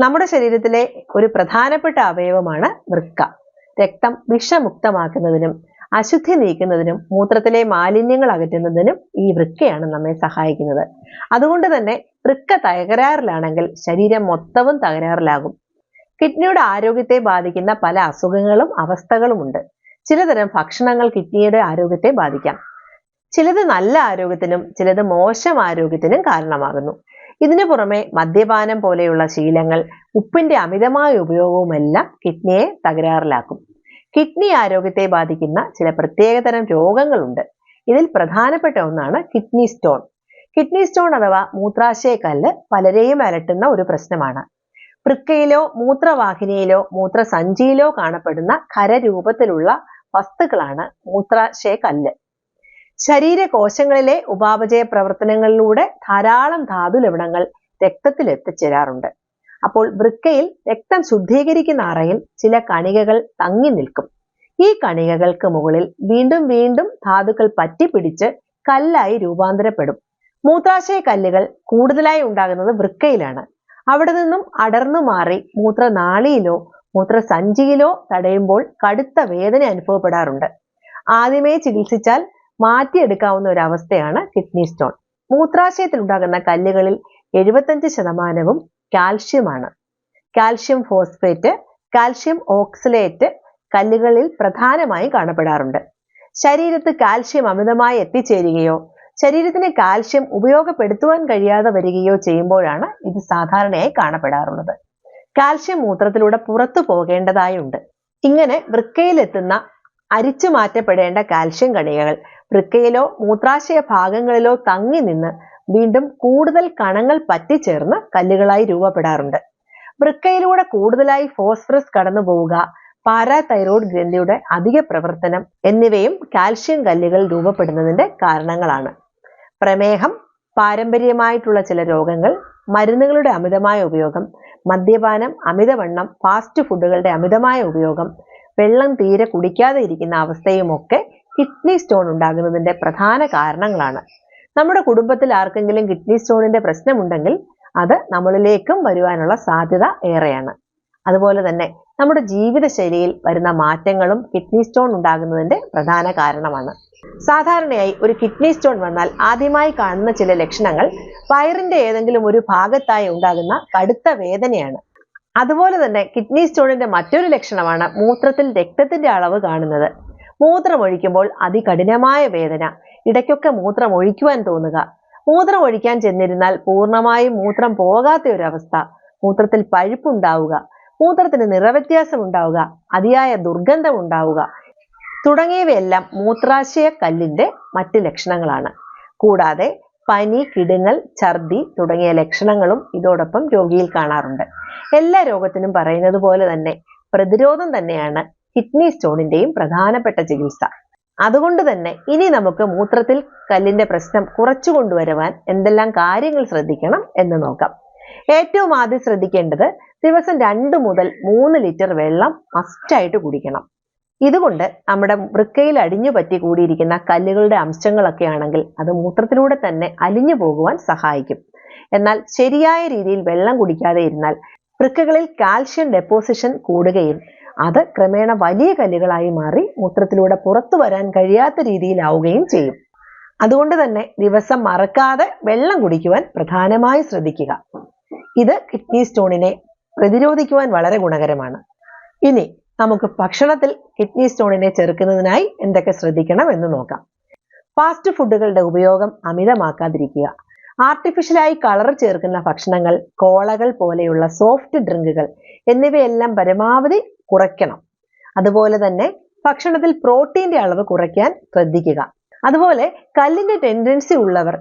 നമ്മുടെ ശരീരത്തിലെ ഒരു പ്രധാനപ്പെട്ട അവയവമാണ് വൃക്ക. രക്തം വിഷമുക്തമാക്കുന്നതിനും അശുദ്ധി നീക്കുന്നതിനും മൂത്രത്തിലെ മാലിന്യങ്ങൾ അകറ്റുന്നതിനും ഈ വൃക്കയാണ് നമ്മെ സഹായിക്കുന്നത്. അതുകൊണ്ട് തന്നെ വൃക്ക തകരാറിലാണെങ്കിൽ ശരീരം മൊത്തവും തകരാറിലാകും. കിഡ്നിയുടെ ആരോഗ്യത്തെ ബാധിക്കുന്ന പല അസുഖങ്ങളും അവസ്ഥകളുമുണ്ട് ചിലതരം ഭക്ഷണങ്ങൾ കിഡ്നിയുടെ ആരോഗ്യത്തെ ബാധിക്കാം. ചിലത് നല്ല ആരോഗ്യത്തിനും ചിലത് മോശം ആരോഗ്യത്തിനും കാരണമാകുന്നു. ഇതിനു പുറമെ മദ്യപാനം പോലെയുള്ള ശീലങ്ങൾ ഉപ്പിന്റെ അമിതമായ ഉപയോഗവുമെല്ലാം കിഡ്നിയെ തകരാറിലാക്കും. കിഡ്നി ആരോഗ്യത്തെ ബാധിക്കുന്ന ചില പ്രത്യേകതരം രോഗങ്ങളുണ്ട്. ഇതിൽ പ്രധാനപ്പെട്ട ഒന്നാണ് കിഡ്നി സ്റ്റോൺ. കിഡ്നി സ്റ്റോൺ അഥവാ മൂത്രാശയക്കല്ല് പലരെയും അലട്ടുന്ന ഒരു പ്രശ്നമാണ്. വൃക്കയിലോ മൂത്രവാഹിനിയിലോ മൂത്രസഞ്ചിയിലോ കാണപ്പെടുന്ന ഖരരൂപത്തിലുള്ള വസ്തുക്കളാണ് മൂത്രാശയക്കല്ല് ശരീരകോശങ്ങളിലെ ഉപാപചയ പ്രവർത്തനങ്ങളിലൂടെ ധാരാളം ധാതു ലവണങ്ങൾ രക്തത്തിൽ എത്തിച്ചേരാറുണ്ട്. അപ്പോൾ വൃക്കയിൽ രക്തം ശുദ്ധീകരിക്കുന്ന അറയിൽ ചില കണികകൾ തങ്ങി നിൽക്കും. ഈ കണികകൾക്ക് മുകളിൽ വീണ്ടും വീണ്ടും ധാതുക്കൾ പറ്റിപ്പിടിച്ച് കല്ലായി രൂപാന്തരപ്പെടും. മൂത്രാശയ കല്ലുകൾ കൂടുതലായി ഉണ്ടാകുന്നത് വൃക്കയിലാണ്. അവിടെ നിന്നും അടർന്നു മാറി മൂത്രനാളിയിലോ മൂത്രസഞ്ചിയിലോ തടയുമ്പോൾ കടുത്ത വേദന അനുഭവപ്പെടാറുണ്ട്. ആദ്യമേ ചികിത്സിച്ചാൽ മാറ്റിയെടുക്കാവുന്ന ഒരു അവസ്ഥയാണ് കിഡ്നി സ്റ്റോൺ. മൂത്രാശയത്തിൽ ഉണ്ടാകുന്ന കല്ലുകളിൽ എഴുപത്തഞ്ച് ശതമാനവും കാൽഷ്യമാണ്. കാൽഷ്യം ഫോസ്ഫേറ്റ് കാൽഷ്യം ഓക്സലേറ്റ് കല്ലുകളിൽ പ്രധാനമായും കാണപ്പെടാറുണ്ട്. ശരീരത്ത് കാൽഷ്യം അമിതമായി എത്തിച്ചേരുകയോ ശരീരത്തിന് കാൽഷ്യം ഉപയോഗപ്പെടുത്തുവാൻ കഴിയാതെ വരികയോ ചെയ്യുമ്പോഴാണ് ഇത് സാധാരണയായി കാണപ്പെടാറുള്ളത്. കാൽഷ്യം മൂത്രത്തിലൂടെ പുറത്തു പോകേണ്ടതായുണ്ട്. ഇങ്ങനെ വൃക്കയിലെത്തുന്ന അരിച്ചു മാറ്റപ്പെടേണ്ട കാൽഷ്യം കണികകൾ വൃക്കയിലോ മൂത്രാശയ ഭാഗങ്ങളിലോ തങ്ങി നിന്ന് വീണ്ടും കൂടുതൽ കണങ്ങൾ പറ്റിച്ചേർന്ന് കല്ലുകളായി രൂപപ്പെടാറുണ്ട്. വൃക്കയിലൂടെ കൂടുതലായി ഫോസ്ഫറസ് കടന്നു പോവുക പാരാതൈറോയ്ഡ് ഗ്രന്ഥിയുടെ അധിക പ്രവർത്തനം എന്നിവയും കാൽഷ്യം കല്ലുകൾ രൂപപ്പെടുന്നതിന്റെ കാരണങ്ങളാണ്. പ്രമേഹം പാരമ്പര്യമായിട്ടുള്ള ചില രോഗങ്ങൾ മരുന്നുകളുടെ അമിതമായ ഉപയോഗം മദ്യപാനം അമിതവണ്ണം ഫാസ്റ്റ് ഫുഡുകളുടെ അമിതമായ ഉപയോഗം വെള്ളം തീരെ കുടിക്കാതെ ഇരിക്കുന്ന അവസ്ഥയുമൊക്കെ കിഡ്നി സ്റ്റോൺ ഉണ്ടാകുന്നതിന്റെ പ്രധാന കാരണങ്ങളാണ്. നമ്മുടെ കുടുംബത്തിൽ ആർക്കെങ്കിലും കിഡ്നി സ്റ്റോണിന്റെ പ്രശ്നമുണ്ടെങ്കിൽ അത് നമ്മളിലേക്കും വരുവാനുള്ള സാധ്യത ഏറെയാണ്. അതുപോലെ തന്നെ നമ്മുടെ ജീവിതശൈലിയിൽ വരുന്ന മാറ്റങ്ങളും കിഡ്നി സ്റ്റോൺ ഉണ്ടാകുന്നതിന്റെ പ്രധാന കാരണമാണ്. സാധാരണയായി ഒരു കിഡ്നി സ്റ്റോൺ വന്നാൽ ആദ്യമായി കാണുന്ന ചില ലക്ഷണങ്ങൾ വയറിന്റെ ഏതെങ്കിലും ഒരു ഭാഗത്തായി ഉണ്ടാകുന്ന കടുത്ത വേദനയാണ്. അതുപോലെ തന്നെ കിഡ്നി സ്റ്റോണിന്റെ മറ്റൊരു ലക്ഷണമാണ് മൂത്രത്തിൽ രക്തത്തിന്റെ അളവ് കാണുന്നത്. മൂത്രം ഒഴിക്കുമ്പോൾ അതികഠിനമായ വേദന. ഇടയ്ക്കൊക്കെ മൂത്രം ഒഴിക്കുവാൻ തോന്നുക. മൂത്രം ഒഴിക്കാൻ ചെന്നിരുന്നാൽ പൂർണമായും മൂത്രം പോകാത്ത ഒരവസ്ഥ. മൂത്രത്തിൽ പഴുപ്പുണ്ടാവുക. മൂത്രത്തിന് നിറവ്യത്യാസം ഉണ്ടാവുക അതിയായ ദുർഗന്ധം ഉണ്ടാവുക തുടങ്ങിയവയെല്ലാം മൂത്രാശയ കല്ലിന്റെ മറ്റ് ലക്ഷണങ്ങളാണ്. കൂടാതെ പനി കിടുങ്ങൽ ഛർദി തുടങ്ങിയ ലക്ഷണങ്ങളും ഇതോടൊപ്പം രോഗിയിൽ കാണാറുണ്ട്. എല്ലാ രോഗത്തിനും പറയുന്നത് പോലെ തന്നെ പ്രതിരോധം തന്നെയാണ് കിഡ്നി സ്റ്റോണിന്റെയും പ്രധാനപ്പെട്ട ചികിത്സ. അതുകൊണ്ട് തന്നെ ഇനി നമുക്ക് മൂത്രത്തിൽ കല്ലിന്റെ പ്രശ്നം കുറച്ചു കൊണ്ടുവരുവാൻ എന്തെല്ലാം കാര്യങ്ങൾ ശ്രദ്ധിക്കണം എന്ന് നോക്കാം. ഏറ്റവും ആദ്യം ശ്രദ്ധിക്കേണ്ടത് ദിവസം രണ്ട് മുതൽ മൂന്ന് ലിറ്റർ വെള്ളം മസ്റ്റായിട്ട് കുടിക്കണം. ഇതുകൊണ്ട് നമ്മുടെ വൃക്കയിൽ അടിഞ്ഞു പറ്റി കൂടിയിരിക്കുന്ന കല്ലുകളുടെ അംശങ്ങളൊക്കെ ആണെങ്കിൽ അത് മൂത്രത്തിലൂടെ തന്നെ അലിഞ്ഞു പോകുവാൻ സഹായിക്കും. എന്നാൽ ശരിയായ രീതിയിൽ വെള്ളം കുടിക്കാതെ ഇരുന്നാൽ വൃക്കകളിൽ കാൽഷ്യം ഡെപ്പോസിഷൻ കൂടുകയും അത് ക്രമേണ വലിയ കല്ലുകളായി മാറി മൂത്രത്തിലൂടെ പുറത്തു വരാൻ കഴിയാത്ത രീതിയിലാവുകയും ചെയ്യും. അതുകൊണ്ട് തന്നെ ദിവസം മറക്കാതെ വെള്ളം കുടിക്കുവാൻ പ്രധാനമായി ശ്രദ്ധിക്കുക. ഇത് കിഡ്നി സ്റ്റോണിനെ പ്രതിരോധിക്കുവാൻ വളരെ ഗുണകരമാണ്. ഇനി നമുക്ക് ഭക്ഷണത്തിൽ കിഡ്നി സ്റ്റോണിനെ ചെറുക്കുന്നതിനായി എന്തൊക്കെ ശ്രദ്ധിക്കണം എന്ന് നോക്കാം. ഫാസ്റ്റ് ഫുഡുകളുടെ ഉപയോഗം അമിതമാക്കാതിരിക്കുക. ആർട്ടിഫിഷ്യലായി കളർ ചേർക്കുന്ന ഭക്ഷണങ്ങൾ കോളകൾ പോലെയുള്ള സോഫ്റ്റ് ഡ്രിങ്കുകൾ എന്നിവയെല്ലാം പരമാവധി കുറയ്ക്കണം. അതുപോലെ തന്നെ ഭക്ഷണത്തിൽ പ്രോട്ടീന്റെ അളവ് കുറയ്ക്കാൻ ശ്രദ്ധിക്കുക. അതുപോലെ കല്ലിന്റെ ടെൻഡൻസി ഉള്ളവർ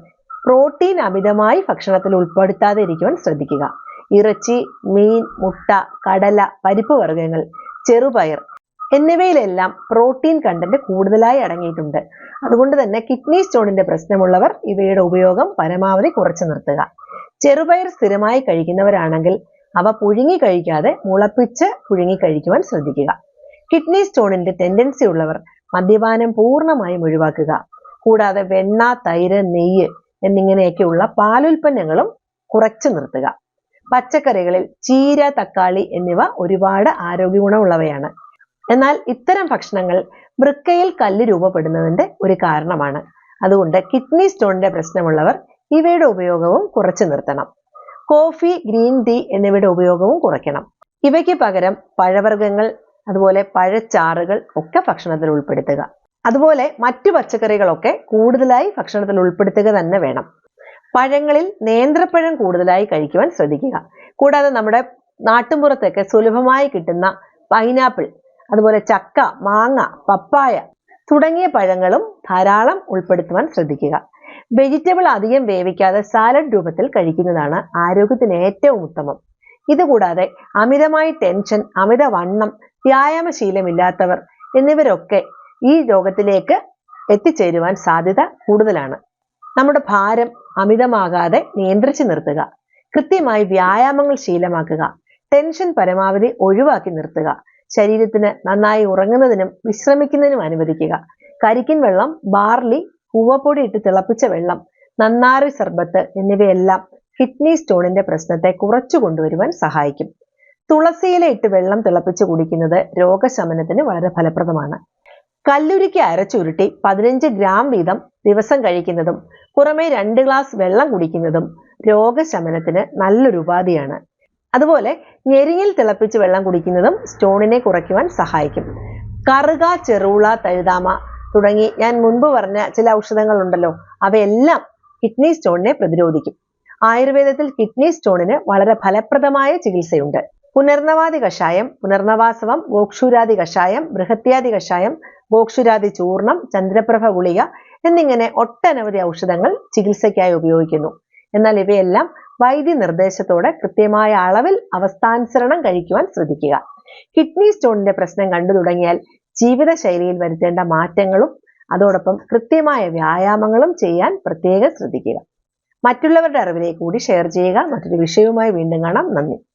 പ്രോട്ടീൻ അമിതമായി ഭക്ഷണത്തിൽ ഉൾപ്പെടുത്താതെ ഇരിക്കുവാൻ ശ്രദ്ധിക്കുക. ഇറച്ചി മീൻ മുട്ട കടല പരിപ്പ് വർഗങ്ങൾ ചെറുപയർ എന്നിവയിലെല്ലാം പ്രോട്ടീൻ കണ്ടന്റ് കൂടുതലായി അടങ്ങിയിട്ടുണ്ട്. അതുകൊണ്ട് തന്നെ കിഡ്നി സ്റ്റോണിന്റെ പ്രശ്നമുള്ളവർ ഇവയുടെ ഉപയോഗം പരമാവധി കുറച്ചു നിർത്തുക. ചെറുപയർ സ്ഥിരമായി കഴിക്കുന്നവരാണെങ്കിൽ അവ പുഴുങ്ങി കഴിക്കാതെ മുളപ്പിച്ച് പുഴുങ്ങി കഴിക്കുവാൻ ശ്രദ്ധിക്കുക. കിഡ്നി സ്റ്റോണിന്റെ ടെൻഡൻസി ഉള്ളവർ മദ്യപാനം പൂർണമായും ഒഴിവാക്കുക. കൂടാതെ വെണ്ണ തൈര് നെയ്യ് എന്നിങ്ങനെയൊക്കെയുള്ള പാലുൽപ്പന്നങ്ങളും കുറച്ചു നിർത്തുക. പച്ചക്കറികളിൽ ചീര തക്കാളി എന്നിവ ഒരുപാട് ആരോഗ്യ ഗുണമുള്ളവയാണ് എന്നാൽ ഇത്തരം ഭക്ഷണങ്ങൾ വൃക്കയിൽ കല്ല് രൂപപ്പെടുന്നതിന്റെ ഒരു കാരണമാണ്. അതുകൊണ്ട് കിഡ്നി സ്റ്റോണിന്റെ പ്രശ്നമുള്ളവർ ഇവയുടെ ഉപയോഗവും കുറച്ചു നിർത്തണം. കോഫി ഗ്രീൻ ടീ എന്നിവയുടെ ഉപയോഗവും കുറയ്ക്കണം. ഇവയ്ക്ക് പകരം പഴവർഗങ്ങൾ അതുപോലെ പഴച്ചാറുകൾ ഒക്കെ ഭക്ഷണത്തിൽ ഉൾപ്പെടുത്തുക. അതുപോലെ മറ്റു പച്ചക്കറികളൊക്കെ കൂടുതലായി ഭക്ഷണത്തിൽ ഉൾപ്പെടുത്തുക തന്നെ വേണം. പഴങ്ങളിൽ നേന്ത്രപ്പഴം കൂടുതലായി കഴിക്കുവാൻ ശ്രദ്ധിക്കുക. കൂടാതെ നമ്മുടെ നാട്ടുമ്പുറത്തൊക്കെ സുലഭമായി കിട്ടുന്ന പൈനാപ്പിൾ അതുപോലെ ചക്ക മാങ്ങ പപ്പായ തുടങ്ങിയ പഴങ്ങളും ധാരാളം ഉൾപ്പെടുത്തുവാൻ ശ്രദ്ധിക്കുക. വെജിറ്റബിൾ അധികം വേവിക്കാതെ സാലഡ് രൂപത്തിൽ കഴിക്കുന്നതാണ് ആരോഗ്യത്തിന് ഏറ്റവും ഉത്തമം. ഇതുകൂടാതെ അമിതമായി ടെൻഷൻ അമിത വണ്ണം വ്യായാമശീലമില്ലാത്തവർ എന്നിവരൊക്കെ ഈ രോഗത്തിലേക്ക് എത്തിച്ചേരുവാൻ സാധ്യത കൂടുതലാണ്. നമ്മുടെ ഭാരം അമിതമാകാതെ നിയന്ത്രിച്ചു നിർത്തുക കൃത്യമായി വ്യായാമങ്ങൾ ശീലമാക്കുക ടെൻഷൻ പരമാവധി ഒഴിവാക്കി നിർത്തുക ശരീരത്തിന് നന്നായി ഉറങ്ങുന്നതിനും വിശ്രമിക്കുന്നതിനും അനുവദിക്കുക കരിക്കിൻ വെള്ളം ബാർലി കൂവപ്പൊടി ഇട്ട് തിളപ്പിച്ച വെള്ളം നന്നാറി ശർബത്ത് എന്നിവയെല്ലാം കിഡ്നി സ്റ്റോണിന്റെ പ്രശ്നത്തെ കുറച്ചു കൊണ്ടുവരുവാൻ സഹായിക്കും. തുളസിയില ഇട്ട് വെള്ളം തിളപ്പിച്ച് കുടിക്കുന്നത് രോഗശമനത്തിന് വളരെ ഫലപ്രദമാണ്. കല്ലുരുക്കി അരച്ചുരുട്ടി പതിനഞ്ച് ഗ്രാം വീതം ദിവസം കഴിക്കുന്നതും പുറമെ രണ്ട് ഗ്ലാസ് വെള്ളം കുടിക്കുന്നതും രോഗശമനത്തിന് നല്ലൊരു ഉപാധിയാണ്. അതുപോലെ ഞെരിയിൽ തിളപ്പിച്ച് വെള്ളം കുടിക്കുന്നതും സ്റ്റോണിനെ കുറയ്ക്കുവാൻ സഹായിക്കും. കറുക ചെറുള തഴുതാമ തുടങ്ങി ഞാൻ മുൻപ് പറഞ്ഞ ചില ഔഷധങ്ങളുണ്ടല്ലോ അവയെല്ലാം കിഡ്നി സ്റ്റോണിനെ പ്രതിരോധിക്കും. ആയുർവേദത്തിൽ കിഡ്നി സ്റ്റോണിന് വളരെ ഫലപ്രദമായ ചികിത്സയുണ്ട്. പുനർനവാദി കഷായം പുനർനവാസവം ഗോക്ഷുരാതി കഷായം ബൃഹത്യാദി കഷായം ഗോക്ഷുരാതി ചൂർണം ചന്ദ്രപ്രഭ ഗുളിക എന്നിങ്ങനെ ഒട്ടനവധി ഔഷധങ്ങൾ ചികിത്സയ്ക്കായി ഉപയോഗിക്കുന്നു. എന്നാൽ ഇവയെല്ലാം വൈദ്യ നിർദ്ദേശത്തോടെ കൃത്യമായ അളവിൽ അവസ്ഥാനുസരണം കഴിക്കുവാൻ ശ്രദ്ധിക്കുക. കിഡ്നി സ്റ്റോണിന്റെ പ്രശ്നം കണ്ടു തുടങ്ങിയാൽ ജീവിതശൈലിയിൽ വരുത്തേണ്ട മാറ്റങ്ങളും അതോടൊപ്പം കൃത്യമായ വ്യായാമങ്ങളും ചെയ്യാൻ പ്രത്യേകം ശ്രദ്ധിക്കുക. മറ്റുള്ളവരുടെ അറിവിലേക്ക് കൂടി ഷെയർ ചെയ്യുക. മറ്റൊരു വിഷയവുമായി വീണ്ടും കാണാം. നന്ദി.